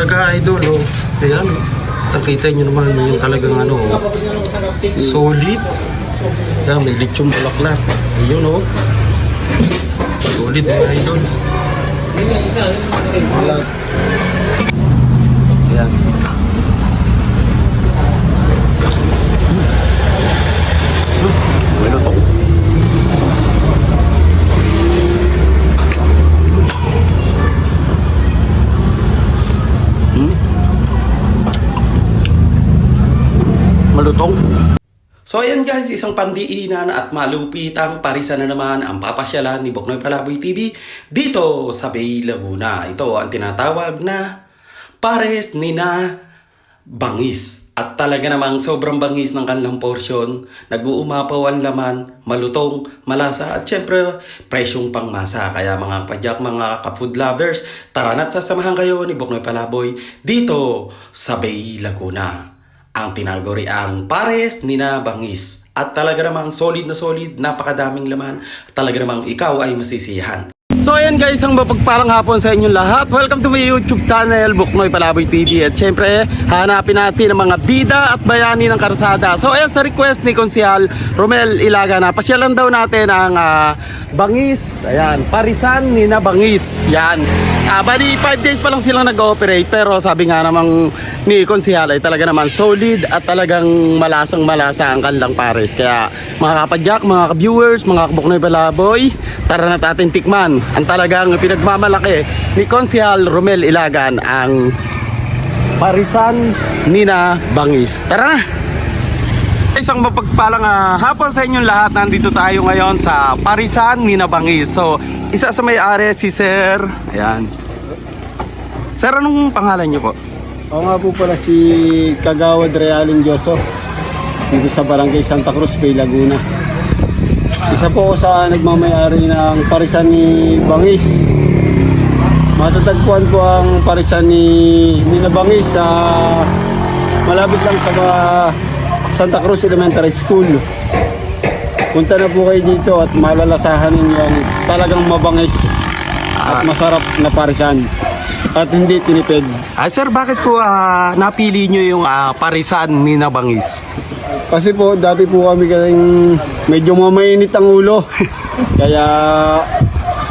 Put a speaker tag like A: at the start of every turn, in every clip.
A: talaga idol, oh. Ayan. Nakita nyo naman yung talagang ano, oh. solid. Ayan, may lechong bulaklak. Ayun, oh. Solid mga idol. Ayan. Bueno So ayan guys, isang pandiinan at malupitang parisan na naman ang papasyalan ni Boknoy Palaboy TV dito sa Bay Laguna. Ito ang tinatawag na pares ni na bangis. At talaga namang sobrang bangis ng kanilang porsyon. Nag-uumapaw ang laman, malutong, malasa at syempre presyong pangmasa. Kaya mga padyak, mga ka-food lovers, tara na't sasamahan kayo ni Boknoy Palaboy dito sa Bay Laguna ang tinaguri ang pares ni na bangis. At talaga namang solid na solid, napakadaming laman. Talaga namang ikaw ay masisiyahan. So ayan guys, ang mapagparang hapon sa inyong lahat. Welcome to my YouTube channel, Buknoy Palaboy TV. At syempre, hanapin natin ang mga bida at bayani ng karsada. So ayan, sa request ni Konsyal Romel Ilaga na pasyalan daw natin ang ah, bangis. Ayan, parisan ni na bangis. Yan. Ah, bali 5 days pa lang silang nag-ooperate pero sabi nga namang ni Konsyal ay talaga naman solid at talagang malasang malasa ang kanilang pares. Kaya mga kapadyak, mga ka-viewers, mga kabuknoy balaboy, tara na natin tikman ang talagang pinagmamalaki ni Konsyal Romel Ilagan ang parisan Nina Bangis. Tara! Isang mapagpalang ah, hapon sa inyong lahat. Nandito tayo ngayon sa Parisan Nina Bangis. So, isa sa may-ari si Sir. Ayan. Sir, anong pangalan niyo po?
B: Ako nga po pala si Kagawad Realin Joso dito sa Barangay Santa Cruz, Bay Laguna. Isa po ako sa nagmamayari ng parisan ni Bangis. Matatagpuan po ang parisan ni Nina Bangis sa malapit lang sa Santa Cruz Elementary School. Punta na po kayo dito at malalasahan ninyo ang talagang mabangis at masarap na parisan at hindi tinipid.
A: Ah, sir, bakit po ah, napili niyo yung ah, Parisan Nina Bangis?
B: Kasi po, dati po kami kasing medyo mamainit ang ulo. Kaya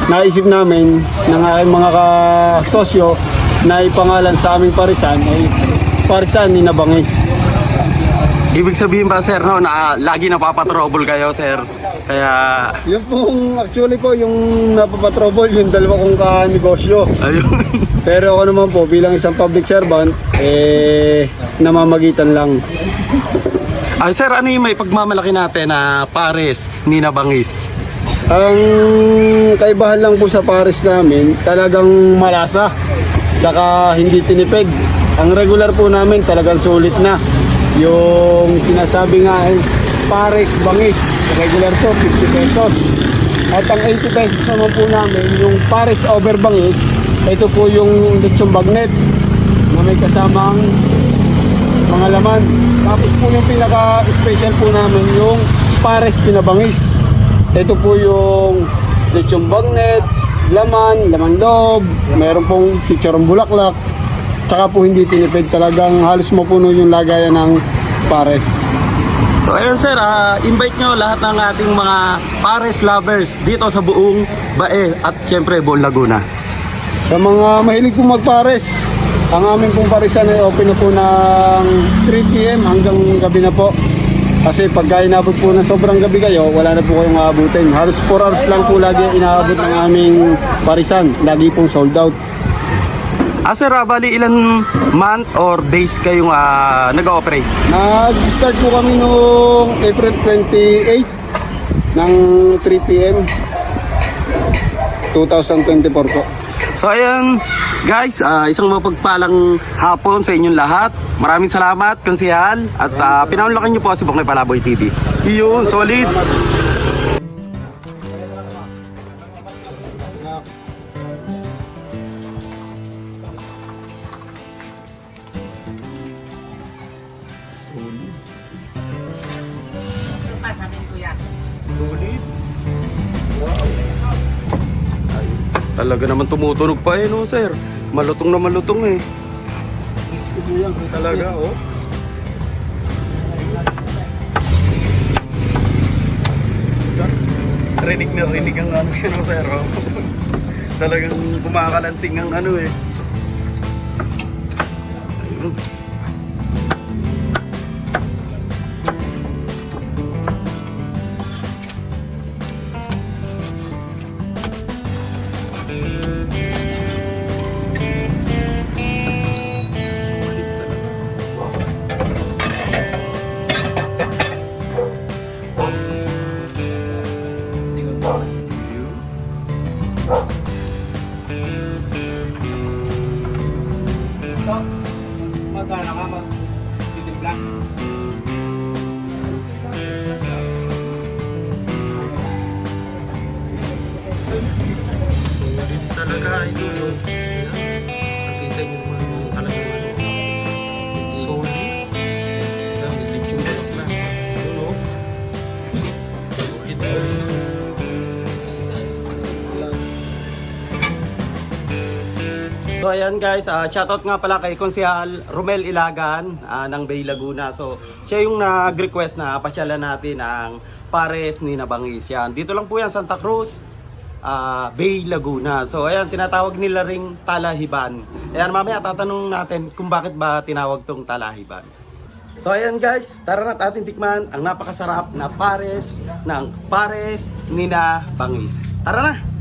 B: naisip namin ng aking mga kasosyo na ipangalan sa aming parisan ay parisan ni Nabangis.
A: Ibig sabihin ba, sir, no, na lagi napapatrobol kayo, sir? Kaya,
B: Yung pong actually po yung napapatrobol yung dalawa kong ka-negosyo.
A: ayun.
B: Pero ako naman po bilang isang public servant, eh namamagitan lang.
A: Ay, sir, ano yung may pagmamalaki natin na pares Nina Bangis?
B: Ang kaibahan lang po sa Paris namin, talagang malasa. Tsaka hindi tinipid. Ang regular po namin talagang sulit na. Yung sinasabi nga ay Paris Bangis. Regular po, 50 pesos. At ang 80 pesos naman po namin, yung Paris Over Bangis, ito po yung lechong bagnet na may kasamang mga laman. Tapos po yung pinaka-special po namin yung Pares Pinabangis. Ito po yung lechong bagnet, laman, laman loob, meron pong chicharong bulaklak, tsaka po hindi tinipid talagang halos mapuno yung lagayan ng Pares.
A: So ayun sir, ah, invite nyo lahat ng ating mga pares lovers dito sa buong Bae at syempre buong Laguna.
B: Sa mga mahilig po magpares, ang aming pong parisan ay open na po ng 3 p.m. hanggang gabi na po. Kasi pagka inabot po ng sobrang gabi kayo, wala na po kayong aabutin. Halos 4 hours lang po lagi inaabot ng aming parisan. Lagi pong sold out.
A: Ah sir, ah, bali ilan month or days kayong ah, nag-ooperate?
B: Nag-start po kami noong April 28 ng 3 p.m. 2024 po.
A: So ayan, guys, ah, isang mapagpalang hapon sa inyong lahat. Maraming salamat, konsihal. At uh, pinaunlakan nyo po si Boknoy Palaboy TV. Yun, solid. Solid. Talaga naman tumutunog pa eh, no, sir? Malutong na malutong eh. Talaga, oh. Rinig na rinig ang ano siya no, pero talagang kumakalansing ang ano eh. Ayun. Oh! Ayan guys, ah, shoutout nga pala kay Konsehal Romel Ilagan ah, ng Bay Laguna. So siya yung nag-request na pasyalan natin ang Pares ni Nabangis. Yan. Dito lang po yan Santa Cruz, ah, Bay Laguna. So ayan, tinatawag nila ring Talahiban. Ayan, mamaya tatanong natin kung bakit ba tinawag tong Talahiban. So ayan guys, tara na't ating tikman ang napakasarap na pares ng pares ni Nabangis. Tara na!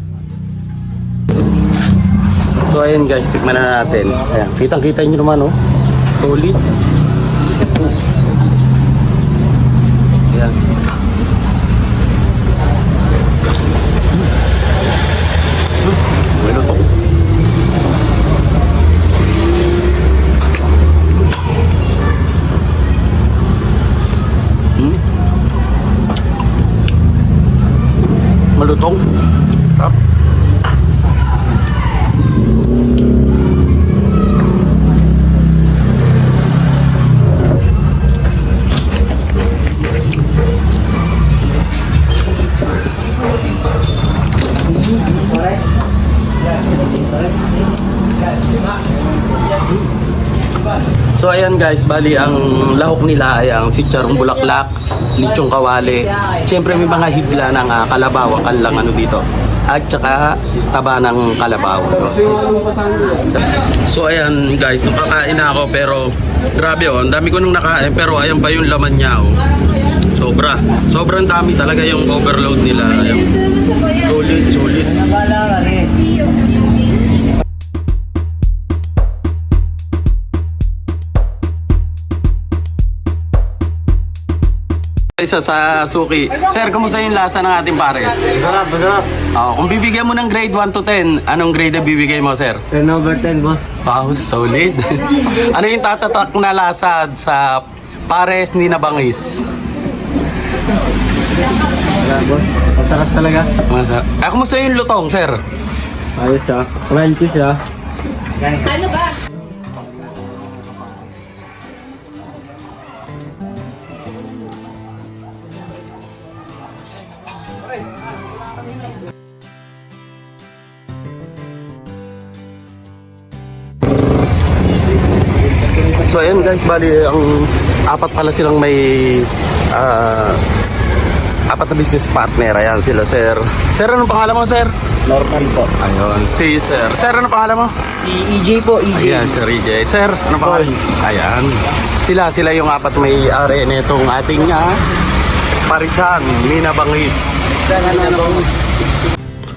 A: So ayan guys, tikman na natin. Ayan, kitang-kita nyo naman oh. Solid. So ayan guys, bali ang lahok nila ay ang sitsarong bulaklak, lichong kawali. Siyempre may mga hibla ng uh, kalabaw, akal lang ano dito. At saka taba ng kalabaw. So ayan guys, nakakain na ako pero grabe oh, ang dami ko nung nakain pero ayan pa yung laman niya oh. Sobra. Sobrang dami talaga yung overload nila. Ayan. Solid, solid. Isa sa Suki. Sir, kumusta yung lasa ng ating pares?
B: Masarap, masarap.
A: Oh, kung bibigyan mo ng grade 1 to 10, anong grade na bibigay mo, sir?
B: 10 over 10, boss.
A: Wow, solid. ano yung tatatak na lasa sa pares ni Nabangis?
B: Wala, boss. Masarap talaga.
A: Masa. Ah, kumusta yung lutong, sir?
B: Ayos siya. Ko siya.
C: Ano ba?
A: So ayan guys, bali ang apat pala silang may ah, apat na business partner. Ayan sila, sir. Sir, anong pangalan mo, sir?
B: Normal po.
A: Ayun, si sir. Sir, anong pangalan mo?
B: Si EJ po, EJ.
A: Ayan, Sir EJ. Sir, ano pa? Ayan. Sila, sila yung apat may ari nitong ating ah, parisan, Mina Bangis.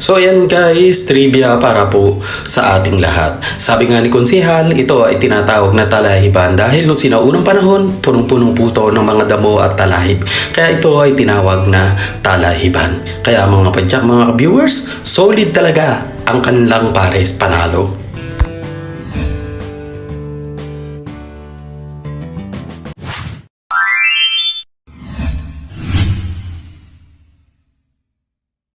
A: So ayan guys, trivia para po sa ating lahat. Sabi nga ni Konsehal, ito ay tinatawag na talahiban dahil noong sinaunang panahon, punong-punong puto ng mga damo at talahib. Kaya ito ay tinawag na talahiban. Kaya mga padyak, mga viewers, solid talaga ang kanilang pares panalo.